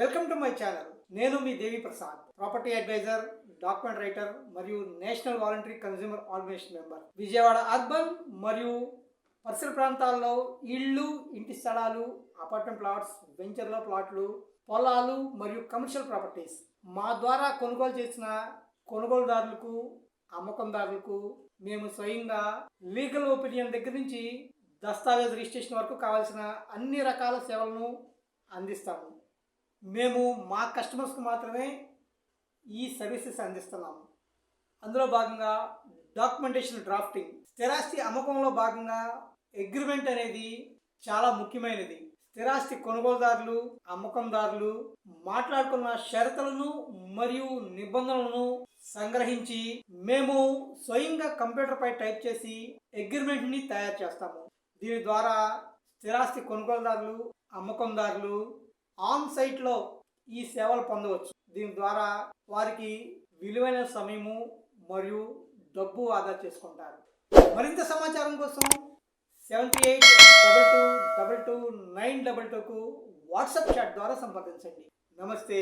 Welcome to my channel. నేను మీ Devi Prasad property adviser document writer మరియు national voluntary consumer organisation member. Vijayawada urban మరియు పరిసర ప్రాంతాల్లో ఇళ్ళు ఇంటి స్థలాలు అపార్ట్మెంట్ ప్లాట్స్ వెంచర్ల ప్లాట్లు పొలాలు మరియు కమర్షియల్ ప్రాపర్టీస్ మా ద్వారా కొనుగోలు చేసిన కొనుగోలుదారులకు అమ్మకందారులకు మేము స్వయంగా లీగల్ ఒపీనియన్ దగ్గర నుంచి దస్తావేజ్ రిజిస్ట్రేషన్ వరకు కావాల్సిన అన్ని రకాల సేవలను అందిస్తాము. మేము మా కస్టమర్స్కి మాత్రమే ఈ సర్వీసెస్ అందిస్తున్నాము. అందులో భాగంగా డాక్యుమెంటేషన్ డ్రాఫ్టింగ్ స్థిరాస్తి అమ్మకంలో భాగంగా అగ్రిమెంట్ అనేది చాలా ముఖ్యమైనది. స్థిరాస్తి కొనుగోలుదారులు అమ్మకందారులు మాట్లాడుకున్న షరతులను మరియు నిబంధనలను సంగ్రహించి మేము స్వయంగా కంప్యూటర్పై టైప్ చేసి అగ్రిమెంట్ని తయారు చేస్తాము. దీని ద్వారా స్థిరాస్తి కొనుగోలుదారులు అమ్మకందారులు ఆన్ సైట్లో ఈ సేవలు పొందవచ్చు. దీని ద్వారా వారికి విలువైన సమయము మరియు డబ్బు ఆదా చేసుకుంటారు. మరింత సమాచారం కోసం seventy eight double two double two nine double టూకు WhatsApp chat ద్వారా సంప్రదించండి. నమస్తే.